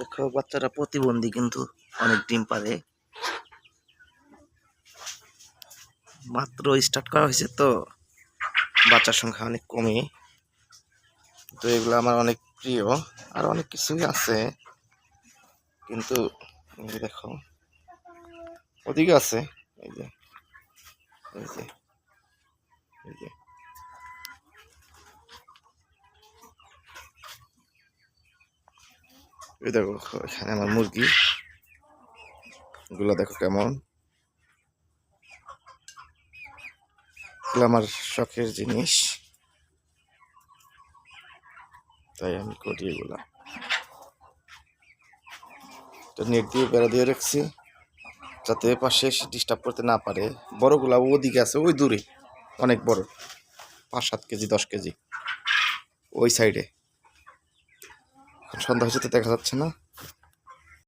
দেখো, বাচ্চারা প্রতিবন্ধী কিন্তু অনেক ডিম পারে। মাত্র স্টার্ট করা হয়েছে তো, বাচ্চার সংখ্যা অনেক কমে। তো এগুলো আমার অনেক প্রিয়, আর অনেক কিছুই আছে। কিন্তু দেখো, ওদিকে আছে, এই যে এই যে এই যে। এই দেখো, এখানে আমার মুরগি। এগুলো দেখো কেমন। এগুলো আমার শখের জিনিস। তাই আমি করি এগুলা। তো নেট দিয়ে বেড়া দিয়ে রাখছি, যাতে পাশে এসে ডিস্টার্ব করতে না পারে। বড়গুলা ওদিকে আছে, ওই দূরে। অনেক বড়, পাঁচ সাত কেজি, দশ কেজি। ওই সাইডে সন্ধ্যা হয়েছে তো দেখা যাচ্ছে না